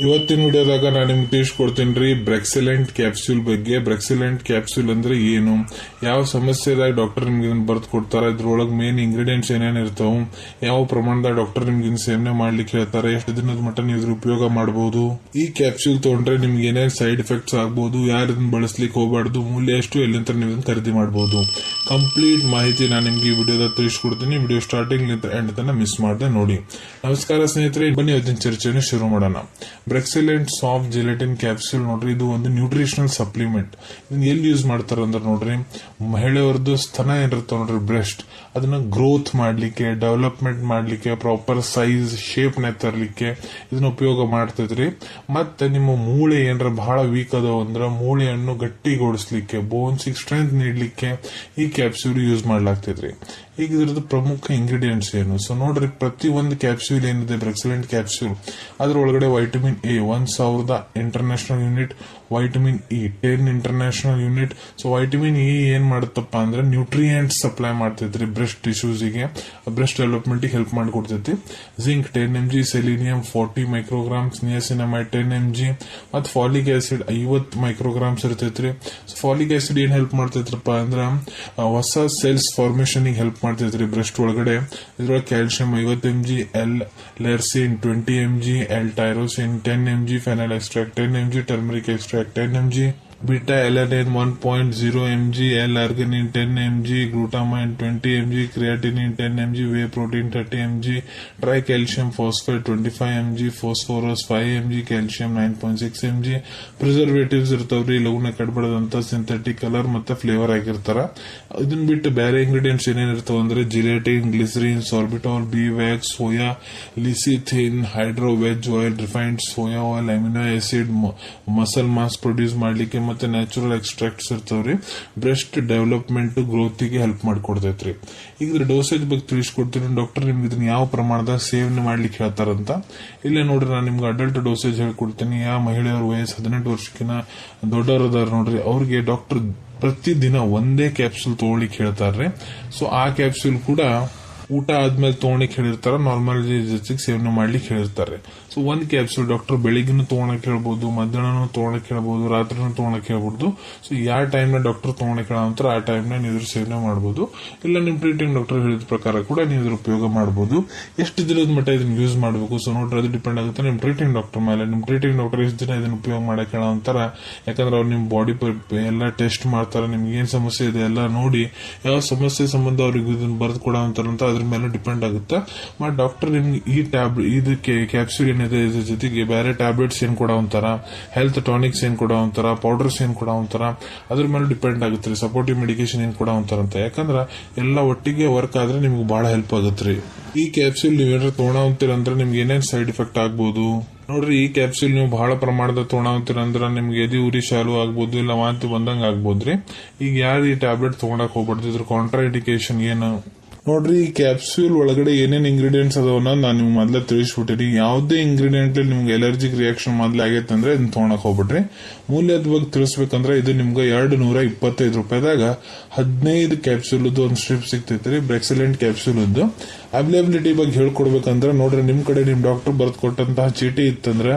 ಇವತ್ತಿನ ವಿಡಿಯೋದಾಗ ನಾನು ನಿಮ್ಗೆ ತಿಳಿಸ್ಕೊಡ್ತೀನಿ ರೀ ಬ್ರೆಕ್ಸಿಲೆಂಟ್ ಕ್ಯಾಪ್ಸ್ಯೂಲ್ ಬಗ್ಗೆ. ಬ್ರೆಕ್ಸಿಲೆಂಟ್ ಕ್ಯಾಪ್ಸ್ಯೂಲ್ ಅಂದ್ರೆ ಏನು? ಯಾವ ಸಮಸ್ಯೆದಾಗ ಡಾಕ್ಟರ್ ನಿಮ್ಗೆ ಇದನ್ನ ಬರ್ದು ಕೊಡ್ತಾರ? ಇದ್ರೊಳಗೆ ಮೇನ್ ಇಂಗ್ರೀಡಿಯೆಂಟ್ಸ್ ಏನೇನು ಇರ್ತಾವ? ಯಾವ ಪ್ರಮಾಣದಾಗ ಡಾಕ್ಟರ್ ನಿಮ್ಗೆ ಸೇವನೆ ಮಾಡ್ಲಿಕ್ಕೆ ಹೇಳ್ತಾರೆ? ಎಷ್ಟು ದಿನದ ಮಟ್ಟ ನೀವು ಇದ್ರ ಉಪಯೋಗ ಮಾಡಬಹುದು ಈ ಕ್ಯಾಪ್ಸ್ಯೂಲ್ ತಗೊಂಡ್ರೆ ನಿಮ್ಗೆ ಏನೇನು ಸೈಡ್ ಎಫೆಕ್ಟ್ಸ್ ಆಗ್ಬಹುದು ಯಾರು ಇದನ್ನ ಬಳಸ್ಲಿಕ್ಕೆ ಹೋಗಬಾರ್ದು? ಮೂಲ್ಯ ಎಷ್ಟು? ಎಲ್ಲಿಂದ ನೀವು ಇದನ್ನ ಖರೀದಿ ಮಾಡಬಹುದು ಕಂಪ್ಲೀಟ್ ಮಾಹಿತಿ ನಾನು ನಿಮ್ಗೆ ಈ ವಿಡಿಯೋದಾಗ ತಿಳಿಸ್ಕೊಡ್ತೀನಿ. ವಿಡಿಯೋ ಸ್ಟಾರ್ಟಿಂಗ್ ಎಂಡ್ ತನಕ ಮಿಸ್ ಮಾಡದೆ ನೋಡಿ. ನಮಸ್ಕಾರ ಸ್ನೇಹಿತರೆ, ಬನ್ನಿ ಇವತ್ತಿನ ಚರ್ಚೆಯನ್ನು ಶುರು ಮಾಡೋಣ. ಬ್ರೆಕ್ಸಿಲೆಂಟ್ ಸಾಫ್ಟ್ ಜೆಲೆಟಿನ್ ಕ್ಯಾಪ್ಸೂಲ್ ನೋಡ್ರಿ, ಇದು ಒಂದು ನ್ಯೂಟ್ರಿಷನಲ್ ಸಪ್ಲಿಮೆಂಟ್ ಇದನ್ನ ಎಲ್ಲಿ ಯೂಸ್ ಮಾಡ್ತಾರೆ ಅಂದ್ರೆ ನೋಡ್ರಿ ಮಹಿಳೆಯವ್ರದ್ದು ಸ್ತನ ಏನಿರುತ್ತೆ ನೋಡ್ರಿ ಬ್ರೆಸ್ಟ್ ಅದನ್ನ ಗ್ರೋತ್ ಮಾಡ್ಲಿಕ್ಕೆ ಡೆವಲಪ್ಮೆಂಟ್ ಮಾಡ್ಲಿಕ್ಕೆ ಪ್ರಾಪರ್ ಸೈಜ್ ಶೇಪ್ನ ತರಲಿಕ್ಕೆ ಇದನ್ನ ಉಪಯೋಗ ಮಾಡ್ತೈತ್ರಿ. ಮತ್ತೆ ನಿಮ್ಮ ಮೂಳೆ ಏನಾರ ಬಹಳ ವೀಕ್ ಅದಾವ ಅಂದ್ರೆ ಮೂಳೆಯನ್ನು ಗಟ್ಟಿಗೊಳಿಸ್ಲಿಕ್ಕೆ ಬೋನ್ಸಿಗೆ ಸ್ಟ್ರೆಂತ್ ನೀಡಲಿಕ್ಕೆ ಈ ಕ್ಯಾಪ್ಸೂಲ್ ಯೂಸ್ ಮಾಡ್ಲಾಗ್ತೈತ್ರಿ. ಈಗ ಇದ್ರದ್ದು ಪ್ರಮುಖ ಇಂಗ್ರೀಡಿಯೆಂಟ್ಸ್ ಏನು? ಸೊ ನೋಡ್ರಿ, ಪ್ರತಿ ಒಂದು ಕ್ಯಾಪ್ಸ್ಯೂಲ್ ಏನಿದೆ ಬ್ರೆಕ್ಸಲೆಂಟ್ ಕ್ಯಾಪ್ಸ್ಯೂಲ್ ಅದ್ರ ಒಳಗಡೆ ವೈಟಮಿನ್ ಎ ಒಂದ್ ಸಾವಿರದ international unit vitamin E ten international unit so vitamin E ಏನ್ ಮಾಡುತ್ತಪ್ಪ ಅಂದ್ರೆ ನ್ಯೂಟ್ರಿಯೆಂಟ್ ಸಪ್ಲೈ ಮಾಡ್ತೈತ್ರಿ ಬ್ರೆಸ್ಟ್ ಟಿಶ್ಯೂಸಿಗೆ breast development help ಮಾಡಿಕೊಡ್ತೈತಿ. Zinc ten M G selenium forty micrograms niacinamide ten M G ಮತ್ತು ಫಾಲಿಕ್ ಆಸಿಡ್ ಐವತ್ತು micrograms ಇರ್ತೈತ್ರಿ. ಫಾಲಿಕ್ ಆಸಿಡ್ ಏನ್ help ಮಾಡ್ತೈತ್ರಪ್ಪ ಅಂದ್ರ ಹೊಸ ಸೆಲ್ಸ್ ಫಾರ್ಮೇಶನ್ ಹೆಲ್ಪ್ ಮಾಡ್ತೈತ್ರಿ ಬ್ರೆಸ್ಟ್ ಒಳಗಡೆ. ಇದ್ರೊಳಗೆ ಕ್ಯಾಲ್ಸಿಯಂ ಐವತ್ತು M G L leucine twenty M G L tyrosine ten M G fennel extract ten M G turmeric extract ten M G beta alanine 1.0 mg l arginine 10 mg glutamine 20 mg creatinine 10 mg whey protein 30 mg tricalcium phosphate 25 mg phosphorus 5 mg calcium 9.6 mg preservatives ಇರ್ತಾವ್ರಿ ಲಘುನ ಕಡ್ಬಡದಂತ synthetic colour ಮತ್ತೆ flavour ಆಗಿರ್ತಾರ. ಇದನ್ನ ಬಿಟ್ಟು ಬೇರೆ ingredients ಏನೇನ್ ಇರ್ತಾವ ಅಂದ್ರೆ gelatin, glycerin, sorbitol bee wax soya, lecithin, hydro veg oil, refined soya oil, amino acid muscle mass produce ಮಾಡ್ಲಿಕ್ಕೆ ಮತ್ತೆ ನ್ಯಾಚುರಲ್ ಎಕ್ಸ್ಟ್ರಾಕ್ಟ್ಸ್ ಇರ್ತಾವ್ರಿ. ಬ್ರೆಸ್ಟ್ ಡೆವಲಪ್ಮೆಂಟ್ ಗ್ರೋತಿಗೆ ಹೆಲ್ಪ್ ಮಾಡ್ಕೊಡ್ತೈತ್ರಿ. ಈಗ ಡೋಸೇಜ್ ಬಗ್ಗೆ ತಿಳಿಸ್ಕೊಡ್ತೀನಿ. ಡಾಕ್ಟರ್ ನಿಮ್ಗೆ ಇದನ್ನ ಯಾವ ಪ್ರಮಾಣದಾಗ ಸೇವನೆ ಮಾಡ್ಲಿಕ್ಕೆ ಹೇಳ್ತಾರಂತ. ಇಲ್ಲೇ ನೋಡ್ರಿ, ನಾನು ನಿಮ್ಗೆ ಅಡಲ್ಟ್ ಡೋಸೇಜ್ ಹೇಳ್ಕೊಡ್ತೀನಿ. ಯಾವ ಮಹಿಳೆಯರ ವಯಸ್ಸು ಹದಿನೆಂಟು ವರ್ಷಕ್ಕಿಂತ ದೊಡ್ಡವರು ಅದಾರ ನೋಡ್ರಿ, ಅವ್ರಿಗೆ ಡಾಕ್ಟರ್ ಪ್ರತಿದಿನ ಒಂದೇ ಕ್ಯಾಪ್ಸೂಲ್ ತಗೊಳ್ಳಿಕ್ಕೆ ಹೇಳ್ತಾರ್ರಿ. ಸೊ ಆ ಕ್ಯಾಪ್ಸೂಲ್ ಕೂಡ ಊಟ ಆದ್ಮೇಲೆ ತಗೊಳಕ್ ಹೇಳಿರ್ತಾರೆ ನಾರ್ಮಲ್ ಜೊತೆಗೆ ಸೇವನೆ ಮಾಡ್ಲಿಕ್ಕೆ ಹೇಳಿರ್ತಾರೆ. ಸೊ ಒಂದ್ ಕ್ಯಾಪ್ಸೂಲ್ ಡಾಕ್ಟರ್ ಬೆಳಿಗ್ಗೆನೂ ತಗೊಳಕ್ ಹೇಳ್ಬೋದು, ಮಧ್ಯಾಹ್ನನೂ ತಗೊಳಕ್ ಹೇಳ್ಬೋದು, ರಾತ್ರಿನೂ ತಗೊಳಕ್ ಹೇಳ್ಬೋದು ಸೊ ಯಾವ ಟೈಮ್ನ ಡಾಕ್ಟರ್ ತಗೊಳಕ್ ಹೇಳೋ ಆ ಟೈಮ್ ನೀವು ಇದ್ರ ಸೇವನೆ ಮಾಡಬಹುದು ಇಲ್ಲ, ನಿಮ್ ಟ್ರೀಟಿಂಗ್ ಡಾಕ್ಟರ್ ಹೇಳಿದ ಪ್ರಕಾರ ಕೂಡ ನೀವು ಇದ್ರ ಉಪಯೋಗ ಮಾಡಬಹುದು ಎಷ್ಟು ದಿನದ ಮಟ್ಟ ಇದನ್ನ ಯೂಸ್ ಮಾಡಬೇಕು? ಸೊ ನೋಡ್ರಿ, ಅದು ಡಿಪೆಂಡ್ ಆಗುತ್ತೆ ನಿಮ್ ಟ್ರೀಟಿಂಗ್ ಡಾಕ್ಟರ್ ಮೇಲೆ. ನಿಮ್ ಟ್ರೀಟಿಂಗ್ ಡಾಕ್ಟರ್ ಎಷ್ಟು ದಿನ ಇದನ್ನ ಉಪಯೋಗ ಮಾಡಕ್ ಅಂತಾರೆ ಯಾಕಂದ್ರೆ ಅವ್ರು ನಿಮ್ ಬಾಡಿ ಎಲ್ಲ ಟೆಸ್ಟ್ ಮಾಡ್ತಾರೆ ನಿಮ್ಗೆ ಏನ್ ಸಮಸ್ಯೆ ಇದೆ ಎಲ್ಲ ನೋಡಿ ಯಾವ ಸಮಸ್ಯೆ ಸಂಬಂಧ ಅವ್ರಿಗೆ ಇದನ್ನ ಬರೆದು ಕೊಡ ಅಂತಾರಂತ ಅದ್ರ ಮೇಲೆ ಡಿಪೆಂಡ್ ಆಗುತ್ತೆ. ಮತ್ತೆ ಡಾಕ್ಟರ್ ನಿಮ್ಗೆ ಈ ಟ್ಯಾಬ್ ಇದಕ್ಕೆ ಕ್ಯಾಪ್ಸೂಲ್ ಏನಿದೆ, ಇದ್ರ ಜೊತೆಗೆ ಬೇರೆ ಟ್ಯಾಬ್ಲೆಟ್ಸ್ ಏನು ಕೊಡ ಒಂಥರ ಹೆಲ್ತ್ ಟಾನಿಕ್ಸ್ ಏನು ಕೊಡೋ ಒಂಥರ ಪೌಡರ್ಸ್ ಏನು ಕೊಡ ಒಂಥರ, ಅದ್ರ ಮೇಲೆ ಡಿಪೆಂಡ್ ಆಗುತ್ತೆ ಸಪೋರ್ಟಿವ್ ಮೆಡಿಕೇಶನ್ ಏನ್ ಒಂಥರ ಅಂತ. ಯಾಕಂದ್ರ ಎಲ್ಲ ಒಟ್ಟಿಗೆ ವರ್ಕ್ ಆದ್ರೆ ನಿಮ್ಗೆ ಬಹಳ ಹೆಲ್ಪ್ ಆಗುತ್ತೆ ಈ ಕ್ಯಾಪ್ಸೂಲ್ ನೀವೇನಾರ ತೊಗೊಳಂತೀರ ಅಂದ್ರೆ ನಿಮ್ಗೆ ಏನೇನ್ ಸೈಡ್ ಎಫೆಕ್ಟ್ ಆಗ್ಬೋದು? ನೋಡ್ರಿ, ಈ ಕ್ಯಾಪ್ಸೂಲ್ ನೀವು ಬಹಳ ಪ್ರಮಾಣದ ತೊಗೊಳಂತೀರ ಅಂದ್ರೆ ನಿಮ್ಗೆ ಎದಿ, ಉರಿ, ಶಾಲು ಆಗ್ಬೋದು, ಇಲ್ಲ ವಾಂತಿ ಬಂದಂಗ ಆಗ್ಬೋದ್ರಿ ಈಗ ಯಾರು ಈ ಟ್ಯಾಬ್ಲೆಟ್ ತೊಗೊಂಡಕ್ ಹೋಗ್ಬಾರ್ದು? ಇದ್ರ ಕಾಂಟ್ರಾ ಇಂಡಿಕೇಶನ್ ಏನು? ನೋಡ್ರಿ, ಈ ಕ್ಯಾಪ್ಸ್ಯೂಲ್ ಒಳಗಡೆ ಏನೇನು ಇಂಗ್ರೀಡಿಯೆಂಟ್ಸ್ ಅದಾವನ್ನ ನಾನು ನಿಮ್ಗೆ ಮೊದಲೇ ತಿಳಿಸ್ಬಿಟ್ಟಿನಿ. ಯಾವುದೇ ಇಂಗ್ರೀಡಿಯೆಂಟ್ ನಿಮ್ಗೆ ಎಲರ್ಜಿಕ್ ರಿಯಾಕ್ಷನ್ ಮೊದಲೇ ಆಗೈತೆ ಅಂದ್ರೆ ಇದನ್ನ ತೊಗೊಳಕ್ ಹೋಗ್ಬಿಡ್ರಿ ಮೂಲ್ಯದ ಬಗ್ಗೆ ತಿಳಿಸ್ಬೇಕಂದ್ರೆ ಇದು ನಿಮ್ಗೆ ಎರಡು ನೂರ ಇಪ್ಪತ್ತೈದು ರೂಪಾಯಿದಾಗ ಹದಿನೈದು ಕ್ಯಾಪ್ಸೂಲ್ ಒಂದು ಸ್ಟ್ರಿಪ್ ಸಿಗ್ತೈತ್ರಿ ಬ್ರೆಕ್ಸಿಲೆಂಟ್ ಕ್ಯಾಪ್ಸೂಲ್ದು ಅವೈಲೇಬಿಲಿಟಿ ಬಗ್ಗೆ ಹೇಳ್ಕೊಡ್ಬೇಕಂದ್ರೆ ನೋಡ್ರಿ, ನಿಮ್ ಕಡೆ ನಿಮ್ ಡಾಕ್ಟರ್ ಬರ್ದ್ ಕೊಟ್ಟಂತಹ ಚೀಟಿ ಇತ್ತಂದ್ರೆ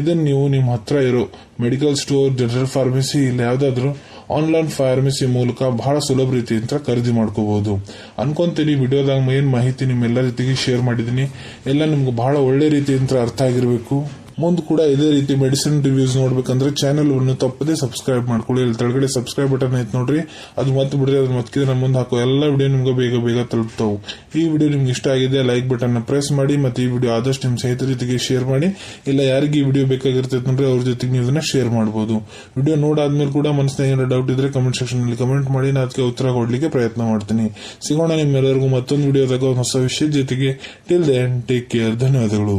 ಇದನ್ನ ನೀವು ನಿಮ್ಮ ಹತ್ರ ಇರೋ ಮೆಡಿಕಲ್ ಸ್ಟೋರ್ ಜನರಲ್ ಫಾರ್ಮಸಿ ಇಲ್ಲ ಯಾವ್ದಾದ್ರು ಆನ್ಲೈನ್ ಫಾರ್ಮಸಿ ಮೂಲಕ ಬಹಳ ಸುಲಭ ರೀತಿಯಿಂದ ಖರೀದಿ ಮಾಡ್ಕೋಬಹುದು. ಅನ್ಕೊಂತೀನಿ, ವಿಡಿಯೋದಾಗ ಏನ್ ಮಾಹಿತಿ ನಿಮ್ಮೆಲ್ಲ ರೀತಿಗೆ ಶೇರ್ ಮಾಡಿದ್ದೀನಿ. ಎಲ್ಲ ನಿಮ್ಗೆ ಬಹಳ ಒಳ್ಳೆ ರೀತಿಯಿಂದ ಅರ್ಥ ಆಗಿರ್ಬೇಕು. ಮುಂದೆ ಕೂಡ ಇದೇ ರೀತಿ ಮೆಡಿಸಿನ್ ರಿವ್ಯೂಸ್ ನೋಡ್ಬೇಕಂದ್ರೆ ಚಾನೆಲ್ ಅನ್ನು ತಪ್ಪದೇ ಸಬ್ಸ್ಕ್ರೈಬ್ ಮಾಡ್ಕೊಳ್ಳಿ. ಇಲ್ಲಿ ಕೆಳಗಡೆ ಸಬ್ಸ್ಕ್ರೈಬ್ ಬಟನ್ ಐತೆ ನೋಡ್ರಿ. ಅದು ಮತ್ತೆ ಬಿಡ್ರಿ, ಅದು ಮತ್ಕಿದ್ರೆ ನಮ್ಮ ಮುಂದೆ ಹಾಕೋ ಎಲ್ಲ ವಿಡಿಯೋ ನಿಮ್ಗೆ ಬೇಗ ಬೇಗ ತಲುಪ್ತಾವು. ಈ ವಿಡಿಯೋ ನಿಮ್ಗೆ ಇಷ್ಟ ಆಗಿದೆ ಲೈಕ್ ಬಟನ್ ಪ್ರೆಸ್ ಮಾಡಿ ಮತ್ತೆ ಈ ವಿಡಿಯೋ ಆದಷ್ಟು ನಿಮ್ಮ ಸ್ನೇಹಿತರ ಜೊತೆಗೆ ಶೇರ್ ಮಾಡಿ. ಇಲ್ಲ ಯಾರಿಗೆ ಈ ವಿಡಿಯೋ ಬೇಕಾಗಿರ್ತೈತೆ ನೋಡ್ರಿ, ಅವ್ರ ಜೊತೆಗೆ ನೀವು ಇದನ್ನ ಶೇರ್ ಮಾಡಬಹುದು ವಿಡಿಯೋ ನೋಡಾದ್ಮೇಲೆ ಕೂಡ ಮನಸ್ಸಿನ ಏನಾರ ಡೌಟ್ ಇದ್ರೆ ಕಮೆಂಟ್ ಸೆಕ್ಷನ್ ಅಲ್ಲಿ ಕಮೆಂಟ್ ಮಾಡಿ, ನಾ ಅದಕ್ಕೆ ಉತ್ತರ ಕೊಡ್ಲಿಕ್ಕೆ ಪ್ರಯತ್ನ ಮಾಡ್ತೀನಿ. ಸಿಗೋಣ ನಿಮ್ಮೆಲ್ಲರಿಗೂ ಮತ್ತೊಂದು ವಿಡಿಯೋದಾಗ ಹೊಸ ವಿಷಯದ ಜೊತೆಗೆ. ಟಿಲ್ ದೆನ್ ಟೇಕ್ ಕೇರ್ ಧನ್ಯವಾದಗಳು.